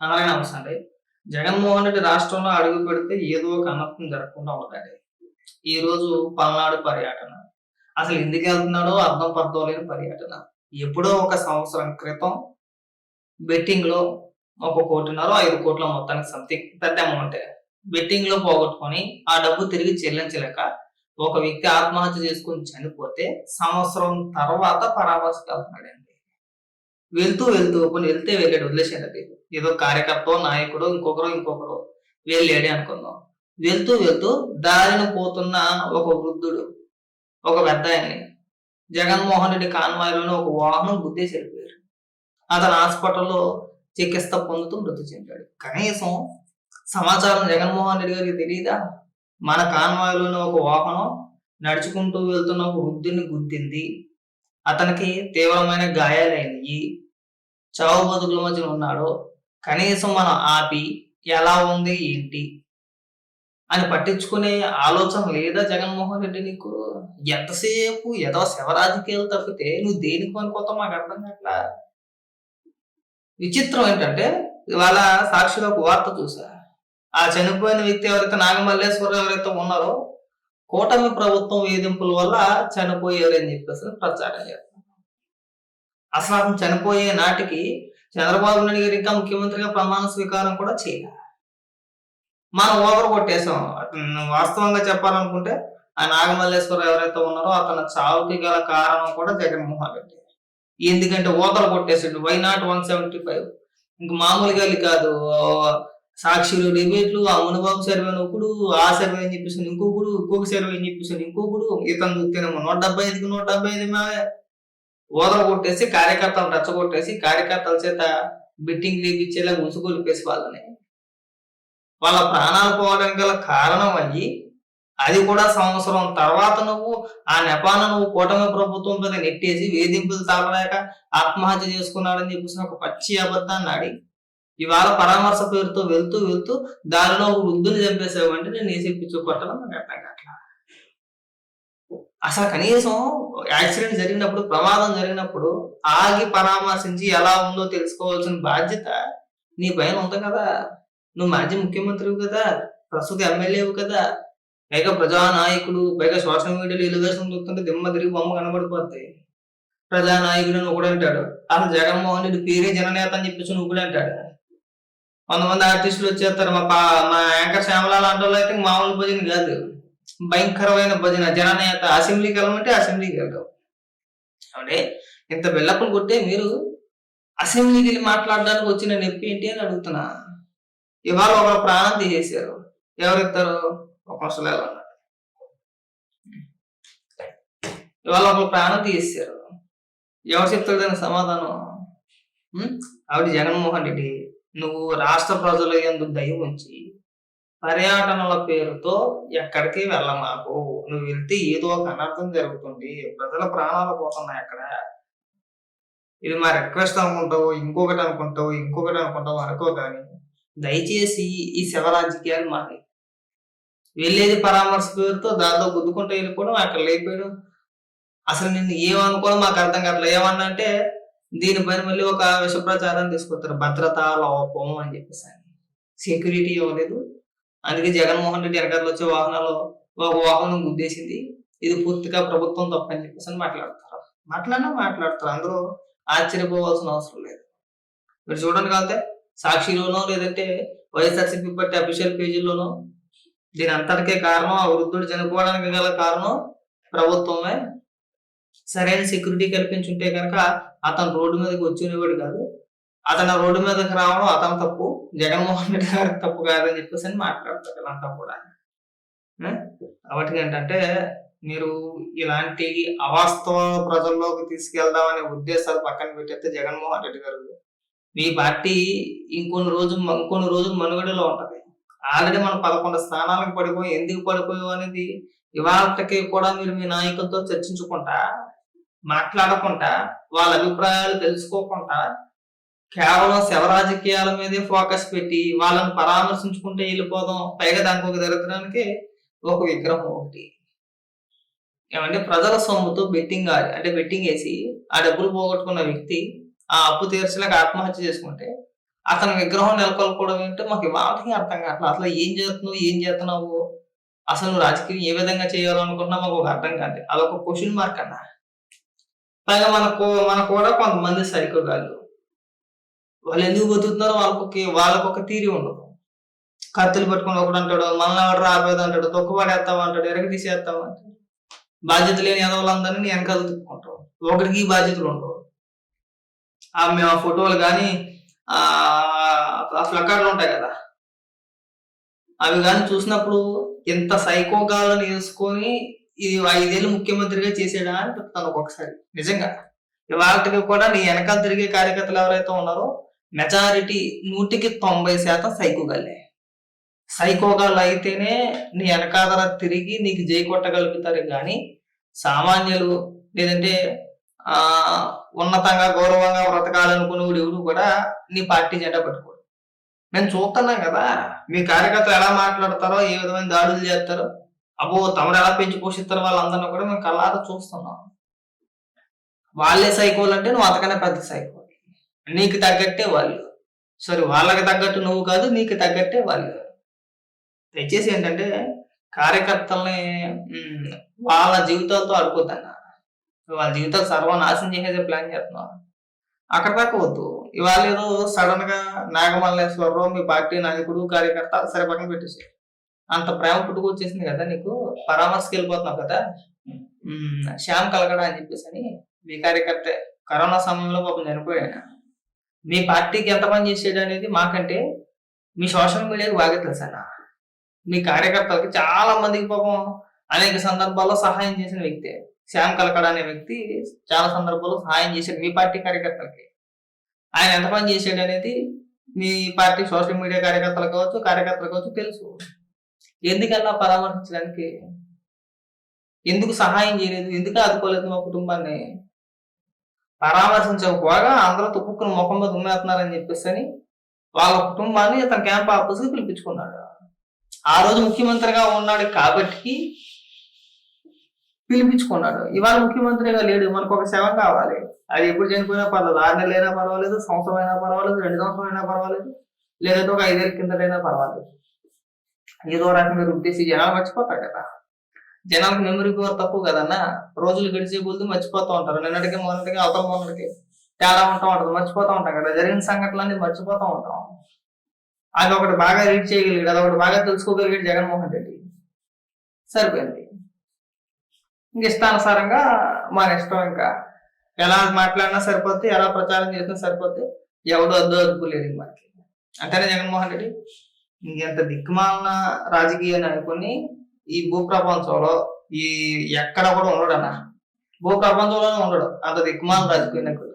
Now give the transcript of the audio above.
అలాగే నమస్తే అండి జగన్మోహన్ రెడ్డి రాష్ట్రంలో అడుగు పెడితే ఏదో ఒక అనర్థం జరగకుండా ఉండదండి ఈ రోజు పల్నాడు పర్యటన. అసలు ఎందుకు వెళ్తున్నాడో అర్థం పర్థం లేని పర్యటన. ఎప్పుడో ఒక సంవత్సరం క్రితం బెట్టింగ్లో ఒక కోటిన్నర ఐదు కోట్ల మొత్తానికి సంథింగ్ పెద్ద అమౌంట్. బెట్టింగ్లో పోగొట్టుకొని ఆ డబ్బు తిరిగి చెల్లించలేక ఒక వ్యక్తి ఆత్మహత్య చేసుకుని చనిపోతే సంవత్సరం తర్వాత పరామర్శకు వెళ్తున్నాడండి. వెళ్తూ వెళ్తూ కొన్ని వెళ్తే వెళ్ళాడు వదిలేసాడు అది. ఏదో కార్యకర్త నాయకుడు ఇంకొకరు ఇంకొకరు. వెళ్ళాడు అనుకుందాం. వెళ్తూ వెళ్తూ దారిన పోతున్న ఒక వృద్ధుడు ఒక పెద్ద ఆయన్ని జగన్మోహన్ రెడ్డి కాన్వాయ్లోనే ఒక వాహనం గుద్దేసి వెళ్ళిపోయారు అతను హాస్పిటల్లో చికిత్స పొందుతూ మృతి చెందాడు. కనీసం సమాచారం జగన్మోహన్ రెడ్డి గారికి తెలియదా మన కాన్వాయ్లోనే ఒక వాహనం నడుచుకుంటూ వెళ్తున్న ఒక వృద్ధుని గుద్దింది. అతనికి తీవ్రమైన గాయాలైనవి చావు బతుకుల మధ్యన ఉన్నాడో కనీసం మనం ఆపి ఎలా ఉంది ఏంటి అని పట్టించుకునే ఆలోచన లేదా జగన్మోహన్ రెడ్డి నీకు ఎంతసేపు ఏదో శివరాజకీయాలు తప్పితే నువ్వు దేనికి పనిపోతావు మాకు అర్థం కావట్లా? విచిత్రం ఏంటంటే ఇవాళ సాక్షిలో ఒక వార్త చూసా. ఆ చనిపోయిన వ్యక్తి ఎవరైతే నాగమల్లేశ్వరరావు ఎవరైతే ఉన్నారో కూటమి ప్రభుత్వం వేధింపుల వల్ల చనిపోయారని చెప్పేసి ప్రచారం చేస్తారు అసలు అతను చనిపోయే నాటికి చంద్రబాబు నాయుడు గారు ఇంకా ముఖ్యమంత్రిగా ప్రమాణ స్వీకారం కూడా చేయాలి. మనం ఓవర్ కొట్టేసాం అతను వాస్తవంగా చెప్పాలనుకుంటే ఆ నాగమల్లేశ్వర ఎవరైతే ఉన్నారో అతను చావుకి గల కారణం కూడా జగన్మోహన్ రెడ్డి. ఎందుకంటే ఓతలు కొట్టేసాడు. Why not one seventy five ఇంక మామూలుగా వెళ్ళి కాదు. సాక్షులు డిబేట్లు ఆ మునుబాబు సర్వే ఒకడు ఆ సర్వే అని చెప్పేసి ఇంకొకడు ఇంకొక సర్వే అని చెప్పేసి ఇంకొకడు ఇతను చూస్తేనేమో నూట డెబ్బై ఐదుకి నూట డెబ్బై ఐదు మావే కొట్టేసి కార్యకర్తలు రెచ్చగొట్టేసి కార్యకర్తల చేత బిట్టింగ్ లేపించేలా ముసుగొలిపేసి వాళ్ళని. వాళ్ళ ప్రాణాలు పోవడానికి గల కారణం అయ్యి అది కూడా సంవత్సరం తర్వాత నువ్వు ఆ నెపాన నువ్వు కూటమి ప్రభుత్వం మీద నెట్టేసి వేధింపులు తాగలేక ఆత్మహత్య చేసుకున్నాడని చెప్పేసి ఒక పచ్చి అబద్ధాన్ని ఆడి ఇవాళ పరామర్శ పేరుతో వెళ్తూ వెళ్తూ దానిలో ఒక వృద్ధుని చంపేసావంటే నేను వేసి పిచ్చు నాకు అర్థం కావట్లేదు అసలు కనీసం యాక్సిడెంట్ జరిగినప్పుడు ప్రమాదం జరిగినప్పుడు ఆగి పరామర్శించి ఎలా ఉందో తెలుసుకోవాల్సిన బాధ్యత నీ పైన ఉంది కదా. నువ్వు మాజీ ముఖ్యమంత్రివి కదా ప్రస్తుత ఎమ్మెల్యేవు కదా. పైగా ప్రజానాయకుడు పైగా సోషల్ మీడియాలో ఎలివేషన్ చూస్తుంటే దిమ్మ తిరిగి బొమ్మ కనబడిపోతాయి ప్రజానాయకుడు అని ఒకడు అంటాడు. అసలు జగన్మోహన్ రెడ్డి పేరే జననేత అని చెప్పేసి నువ్వు కూడా అంటాడు. కొంతమంది ఆర్టిస్టులు వచ్చేస్తారు మా పా మా యాంకర్ శ్యామలాల్ అంటే వాళ్ళు అయితే మామూలు భజన కాదు. భయంకరమైన భజన. జననేత అసెంబ్లీకి వెళ్ళమంటే అసెంబ్లీకి వెళ్ళవు అంటే ఇంత బెల్లప్పులు కొట్టే మీరు అసెంబ్లీకి వెళ్ళి మాట్లాడడానికి వచ్చిన నొప్పి ఏంటి అని అడుగుతున్నా. ఇవాళ ఒక ప్రాణం తీసేశారు. ఎవరిస్తారు ఒక ముసలాలు ఇవాళ ఒక ప్రాణం తీసేశారు. ఎవరు చెప్తారు దానికి సమాధానం? ఆవిడ జగన్మోహన్ రెడ్డి. నువ్వు రాష్ట్ర ప్రజల ఎందుకు దయ ఉంచి పర్యటనల పేరుతో ఎక్కడికి వెళ్ళమాకు? నువ్వు వెళ్తే ఏదో ఒక అనర్థం జరుగుతుంది. ప్రజల ప్రాణాలు పోతున్నాయి అక్కడ. ఇది మా రిక్వెస్ట్ అనుకుంటావు ఇంకొకటి అనుకుంటావు ఇంకొకటి అనుకుంటావు అనుకో కానీ దయచేసి ఈ శవ రాజకీయాలు మాది వెళ్ళేది పరామర్శ పేరుతో దాంతో గుద్దుకుంటూ వెళ్ళిపోవడం అక్కడ లేకపోయాడు అసలు నిన్ను ఏమనుకోవడం మాకు అర్థం కావట్లేదు. ఏమన్నా అంటే దీనిపైన మళ్ళీ ఒక విష ప్రచారం తీసుకొస్తారు. భద్రత లోపం అని చెప్పేసి సెక్యూరిటీ ఇవ్వలేదు అందుకే జగన్మోహన్ రెడ్డి వెనకాల వచ్చే వాహనాలు ఒక వాహనం గుద్దేసింది. ఇది పూర్తిగా ప్రభుత్వం తప్పని చెప్పేసి అని మాట్లాడతారు. మాట్లాడినా మాట్లాడతారు. అందరూ ఆశ్చర్యపోవాల్సిన అవసరం లేదు. మీరు చూడండి కాకపోతే సాక్షిలోనో లేదంటే వైఎస్ఆర్సీపీ పట్టి అఫీషియల్ పేజీలోనో దీని అంతటికే కారణం ఆ వృద్ధుడు చనిపోవడానికి గల కారణం ప్రభుత్వమే. సరైన సెక్యూరిటీ కల్పించుంటే కనుక అతను రోడ్డు మీదకి వచ్చేవాడు కాదు. అతను రోడ్డు మీదకి రావడం అతను తప్పు. జగన్మోహన్ రెడ్డి గారి తప్పు కాదని చెప్పేసి అని మాట్లాడతారు అంతా కూడా. కాబట్టి ఏంటంటే మీరు ఇలాంటి అవాస్తవ ప్రజల్లోకి తీసుకెళ్దామనే ఉద్దేశాలు పక్కన పెట్టేస్తే జగన్మోహన్ రెడ్డి గారు మీ పార్టీ ఇంకొన్ని రోజులు ఇంకొన్ని రోజులు మనుగడలో ఉంటది. ఆల్రెడీ మనం పదకొండు స్థానాలకు పడిపోయి ఎందుకు పడిపోయావు అనేది ఇవాళకి కూడా మీరు మీ నాయకులతో చర్చించుకుంటా మాట్లాడకుండా వాళ్ళ అభిప్రాయాలు తెలుసుకోకుండా కేవలం శవ రాజకీయాల మీదే ఫోకస్ పెట్టి వాళ్ళని పరామర్శించుకుంటే వెళ్ళిపోదాం. పైగా దానికి ఒక దరిద్రానికి ఒక విగ్రహం ఒకటి. ఏమంటే ప్రజల సొమ్ముతో బెట్టింగ్ ఆడి అంటే బెట్టింగ్ వేసి ఆ డబ్బులు పోగొట్టుకున్న వ్యక్తి ఆ అప్పు తీర్చలేక ఆత్మహత్య చేసుకుంటే అతని విగ్రహం నెలకొల్పడం ఏంటో మాకు మాటకి అర్థం కావట్లేదు. అసలు ఏం చేస్తున్నావు? ఏం చేస్తున్నావు? అసలు నువ్వు రాజకీయం ఏ విధంగా చేయాలనుకున్నా మాకు ఒక అర్థం కాదు అదొక క్వశ్చన్ మార్క్ అన్న. పైగా మనకు మనకు కూడా కొంతమంది సైకోగాళ్ళు వాళ్ళు ఎందుకు బతుకుతున్నారో వాళ్ళకి వాళ్ళకు ఒక తీరి ఉండదు. కత్తులు పట్టుకుని ఒకడు అంటాడు మనల్ని ఎవడు రాబోదు అంటాడు తొక్కుపడేస్తావు అంటాడు ఎరగ తీసేస్తావు అంటాడు. బాధ్యత లేని ఎదవలందరినీ నీ వెనకాల తిప్పుకుంటావు ఒకరికి ఈ బాధ్యతలు ఉండవు. ఆ మేము ఆ ఫోటోలు కానీ ఆ ఫ్లకార్లు ఉంటాయి కదా. అవి కానీ చూసినప్పుడు ఎంత సైకోగాలను వేసుకొని ఇది ఐదేళ్ళు ముఖ్యమంత్రిగా చేసాడా అని చెప్తాను ఒక్కొక్కసారి. నిజంగా. ఇవాళకి కూడా నీ వెనకాల తిరిగే కార్యకర్తలు ఎవరైతే ఉన్నారో మెజారిటీ నూటికి తొంభై శాతం సైకోగాలే సైకోగాళ్ళు అయితేనే నీ వెనకాదర తిరిగి నీకు జై కొట్టగలుగుతారు కానీ సామాన్యులు లేదంటే ఉన్నతంగా గౌరవంగా బ్రతకాలనుకునేవాడు ఎవడు కూడా నీ పార్టీ జెండా పట్టుకోడు. మేము చూస్తున్నాం కదా మీ కార్యకర్తలు ఎలా మాట్లాడతారో ఏ విధమైన దాడులు చేస్తారో అబ్బో తమరు ఎలా పెంచి పోషిస్తారు వాళ్ళందరినీ కూడా మేము కళ్ళారా చూస్తున్నాం. వాళ్ళే సైకోలు అంటే నువ్వు అంతకన్నా పెద్ద సైకో. నీకు తగ్గట్టే వాళ్ళు. సారీ వాళ్ళకి తగ్గట్టు నువ్వు కాదు నీకు తగ్గట్టే వాళ్ళు. దయచేసి ఏంటంటే కార్యకర్తల్ని వాళ్ళ జీవితాలతో ఆడుకోద్దన్న. వాళ్ళ జీవితాలు సర్వనాశనం చేసేదే ప్లాన్ చేస్తున్నావు అక్కడ దాకా వద్దు. ఇవాళ ఏదో సడన్గా నాగమల్లేశ్వరరావు మీ పార్టీ నాయకుడు కార్యకర్త సరే పక్కన పెట్టేసి అంత ప్రేమ పుట్టుకొచ్చేసింది కదా నీకు? పరామర్శకి వెళ్ళిపోతున్నావు కదా శ్యామ్ కలగడా అని చెప్పేసి అని మీ కార్యకర్త కరోనా సమయంలో పాపం చనిపోయాను మీ పార్టీకి ఎంత పని చేసాడు అనేది మాకంటే మీ సోషల్ మీడియాకి బాగా తెలుసు అన్న మీ కార్యకర్తలకి చాలా మందికి పాపం అనేక సందర్భాల్లో సహాయం చేసిన వ్యక్తి. శ్యామ్ కలకడ అనే వ్యక్తి చాలా సందర్భాల్లో సహాయం చేశాడు మీ పార్టీ కార్యకర్తలకి. ఆయన ఎంత పని చేశాడు అనేది మీ పార్టీ సోషల్ మీడియా కార్యకర్తలు కావచ్చు కార్యకర్తలు కావచ్చు తెలుసు. ఎందుకల్లా పరామర్శించడానికి? ఎందుకు సహాయం చేయలేదు? ఎందుకు ఆదుకోలేదు మా కుటుంబాన్ని? పరామర్శించకపోగా అందరూ తుప్పుకుని ముఖం మీద ఉమ్మేస్తున్నారని చెప్పేసి అని వాళ్ళ కుటుంబాన్ని తన క్యాంప్ ఆఫీస్కి పిలిపించుకున్నాడు. ఆ రోజు ముఖ్యమంత్రిగా ఉన్నాడు కాబట్టి పిలిపించుకున్నాడు. ఇవాళ ముఖ్యమంత్రిగా లేడు. మనకు ఒక శవం కావాలి. అది ఎప్పుడు చనిపోయినా పర్వాలేదు ఆరు నెలలు అయినా పర్వాలేదు. సంవత్సరం అయినా పర్వాలేదు. రెండు సంవత్సరం అయినా పర్వాలేదు. లేదంటే ఒక ఐదేళ్ళ కిందటైనా పర్వాలేదు. ఏదో రకంగా రుద్దేసి జనాలు మర్చిపోతారు కదా. జనాలకు మెమరీ పవర్ తక్కువ కదన్నా రోజులు గడిచే కొద్ది మర్చిపోతూ ఉంటారు. నిన్నటికి మొన్నటికి అవతల మొన్నటికి తేడా ఉంటా ఉంటుంది. మర్చిపోతూ ఉంటాం కదా. జరిగిన సంఘటనలన్నీ మర్చిపోతూ ఉంటాం. అది ఒకటి బాగా రీడ్ చేయగలిగాడు అది ఒకటి బాగా తెలుసుకోగలిగాడు జగన్మోహన్ రెడ్డి. సరిపోయింది. ఇంక ఇష్టానుసారంగా మన ఇష్టం ఇంకా. ఎలా మాట్లాడినా సరిపోద్ది ఎలా ప్రచారం చేసినా సరిపోద్ది. ఎవడు అద్దు అదుపు లేదు ఇంక మనకి. అంటేనే జగన్మోహన్ రెడ్డి? ఇంకెంత దిక్కుమాలిన రాజకీయాన్ని అనుకుని ఈ భూ ప్రపంచంలో ఈ ఎక్కడ కూడా ఉండడు అన్న భూ ఉండడు. అంత దిక్కుమాలిన రాజకీయ నాయకుడు